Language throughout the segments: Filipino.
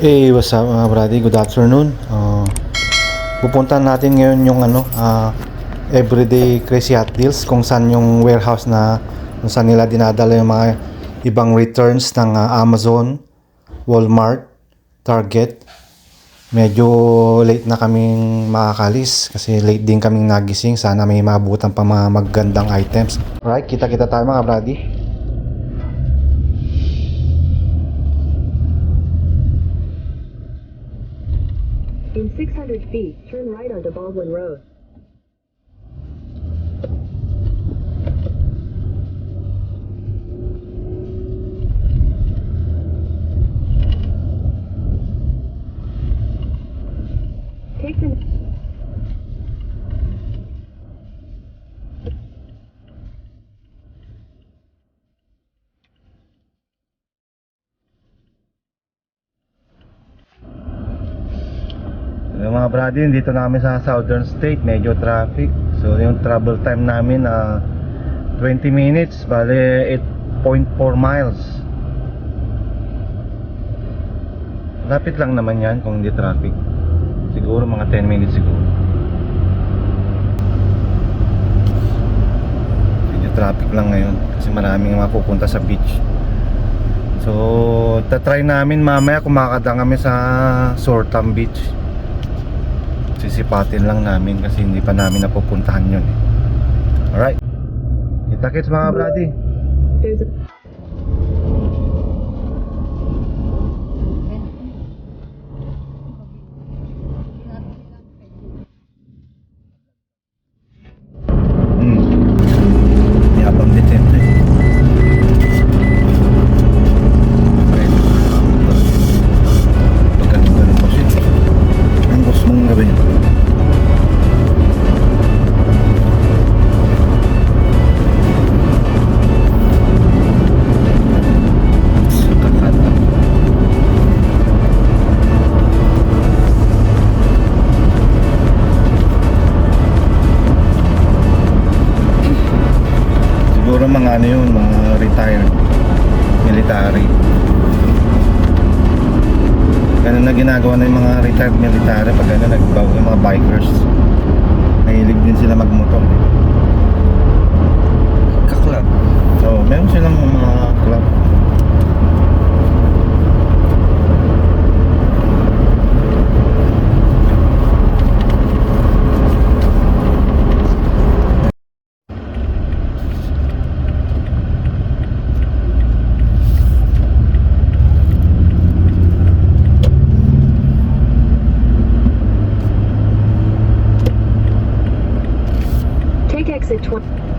Hey, what's up mga brady? Good afternoon. Uh, pupuntahan natin ngayon yung ano, uh, everyday crazy hot deals kung saan yung warehouse na kung saan nila dinadala yung mga ibang returns ng uh, Amazon, Walmart, Target. Medyo late na kaming makakalis kasi late din kaming nagising. Sana may mabutan pa mga magandang items. Alright, kita-kita tayo mga brady. In 600 feet, turn right onto Baldwin Road. Brady, dito namin sa Southern State, medyo traffic. So yung travel time namin na 20 minutes, bale 8.4 miles. Lapit lang naman yan kung hindi traffic. Siguro mga 10 minutes siguro. Medyo traffic lang ngayon kasi maraming mapupunta sa beach. So, tatry namin mamaya kung makakadang kami sa Sortam Beach sisipatin lang namin kasi hindi pa namin napupuntahan yun eh. Alright. Kita kits mga brady. Ginagawa ng mga retired military pag ano, nagbaw yung mga bikers. Mahilig din sila magmotor. Kaklab. Take exit 20.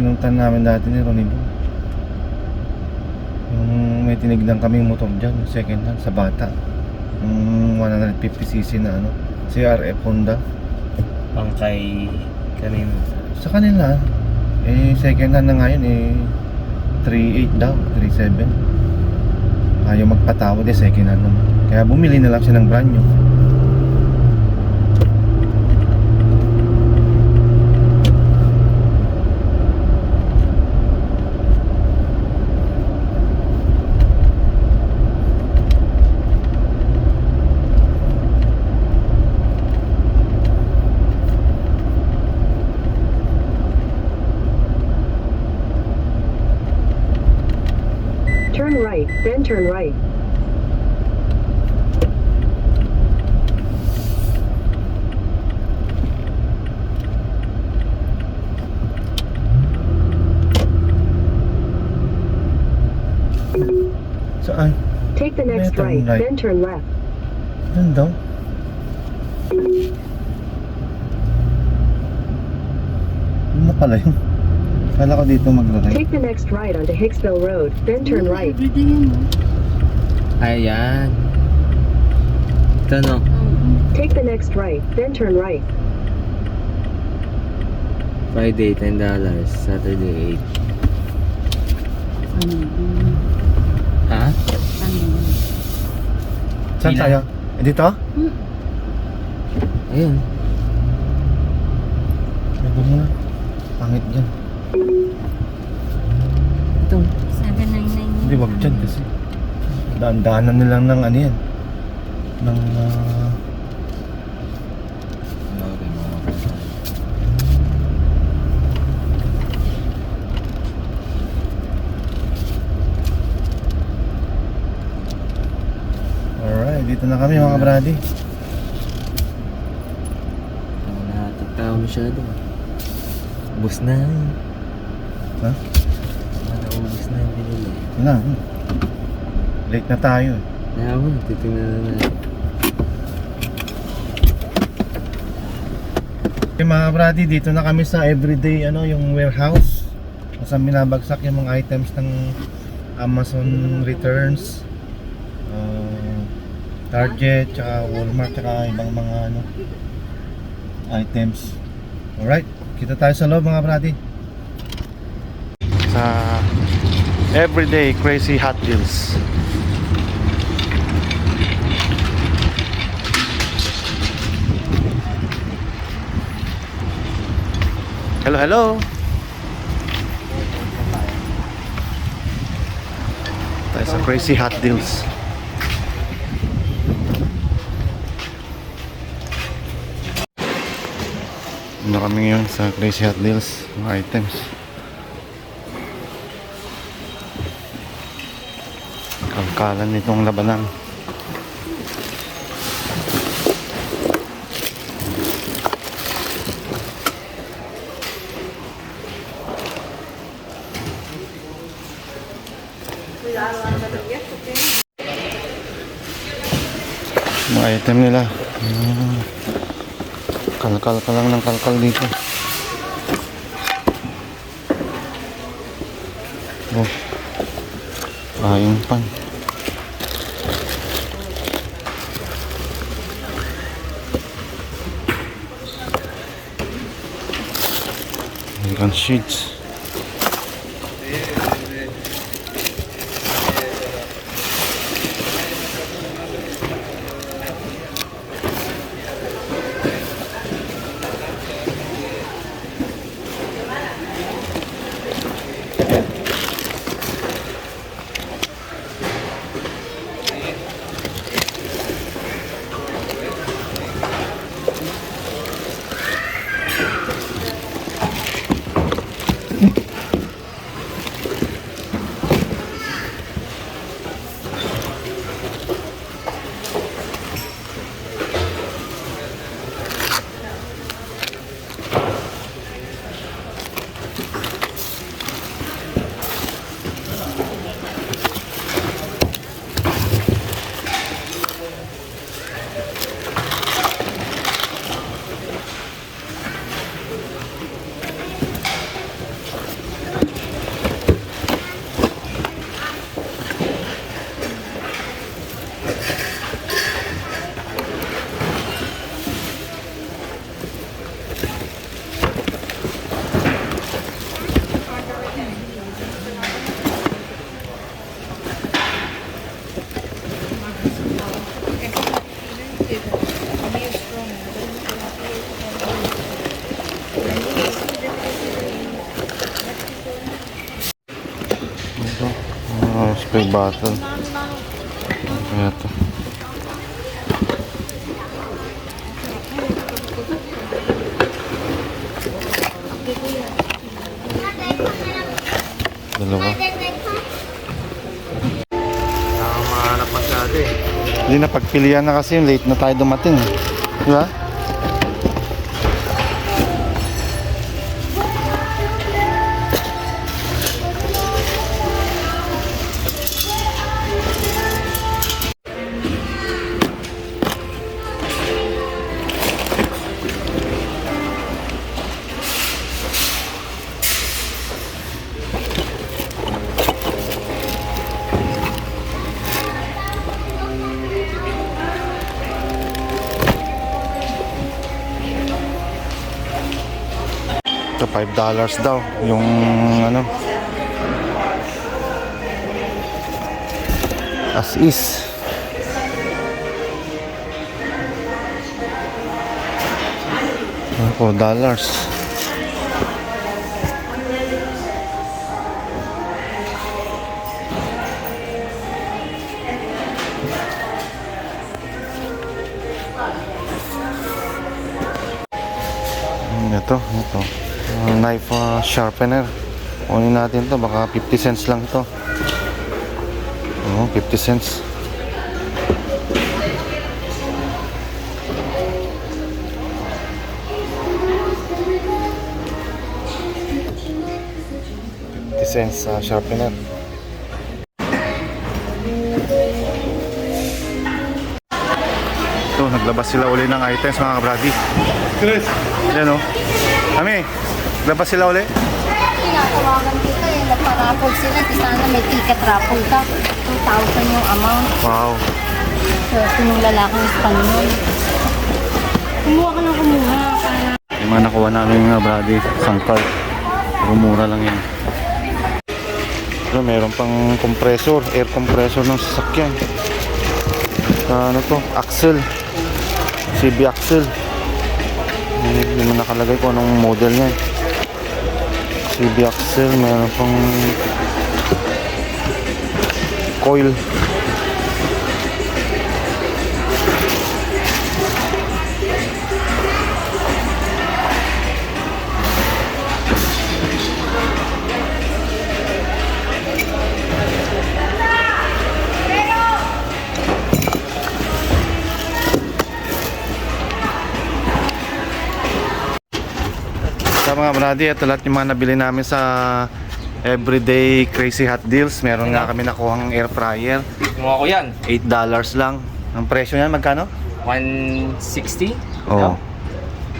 Pinuntan namin dati ni Ronnie Boo. Yung may tinignan kaming motor dyan, second hand sa bata. Yung 150cc na ano, CRF Honda. Pang kay kanino. Sa kanila, eh second hand na ngayon eh 3.8 daw, 3.7. Ayaw magpatawad eh second hand naman. Kaya bumili na lang siya ng brand new. Turn right, then turn right. Saan? Take the next Then right, right. then turn left. Daw. Doon na pala yun. Kala ko dito magra-right. Take the next right onto Hicksville Road, then turn right. Ayan. Ito no. Take the next right, then turn right. Friday, $10. Saturday, Ano? 8. Ha? Saan Pila. tayo? Eh, dito? Ayun. Mo na. Pangit dyan. Ito. 799 Hindi, wag dyan kasi. Daan-daanan nilang ng ano yan. Ng Alright, dito na kami mga brady. Nakatagtao masyado. Ubus na. Ha? Naubos na yung binili. Na. Late na tayo. mo, titingnan na natin. Okay mga brady, dito na kami sa everyday ano, yung warehouse. Kung saan binabagsak yung mga items ng Amazon returns. uh, Target, tsaka Walmart, tsaka ibang mga ano, items. Alright, kita tayo sa loob mga brady. Sa everyday crazy hot deals. Hello, hello. Tayo sa Crazy Hot Deals. Ano kami ngayon sa Crazy Hot Deals, mga items. Kalkalan nitong labanan. mga item nila Hmm. kalkal ka lang ng kalkal dito oh ayong pan And shoots. bottle. Ito. Dalawa. Hindi na pagpilian na kasi yung late na tayo dumating. Diba? 5 dollars daw yung ano. As is. Ako dollars. Ito ito. Uh, knife uh, sharpener. Kunin natin to baka 50 cents lang to. Oo, 50 cents. cents sa sharpener. Ito, naglabas sila uli ng items mga kabradi. Chris! Yan o. Kami, naglabas sila uli. Tinatawagan kita eh, nagpa-raffle sila. Di sana may ticket raffle ka. 2,000 yung amount. Wow. So, yung lalaking Espanyol. Kumuha ka ng kumuha. Para Yung mga nakuha namin mga brady, sangkal. Pero mura lang yan. Pero meron pang compressor, air compressor ng sasakyan. Sa ano to, axle. CB axle. Hindi mo nakalagay kung anong model niya. eh. CB axle, meron pang coil. Mga brady, ito lahat yung mga nabili namin sa Everyday Crazy Hot Deals. Meron nga kami nakuhang air fryer. Kumuha ko yan. $8 lang. Ang presyo niyan magkano? 160? Oo.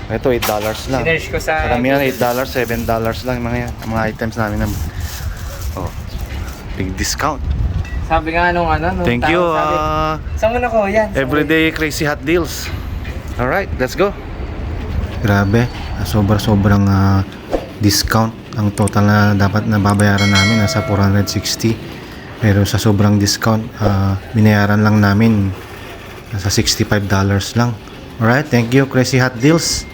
Ito $8 lang. Sinerge ko sa... Karamihan $8, $7 lang yung mga yan. Ang mga items namin na Oh. Big discount. Sabi nga nung ano, nung Thank tao, you, sabi, uh, Saan mo na ko yan? Everyday Crazy Hot Deals. Alright, let's go. Grabe, sobra-sobrang ah, discount. Ang total na dapat na babayaran namin nasa 460. Pero sa sobrang discount, ah, binayaran lang namin nasa $65 lang. Alright, thank you Crazy Hot Deals.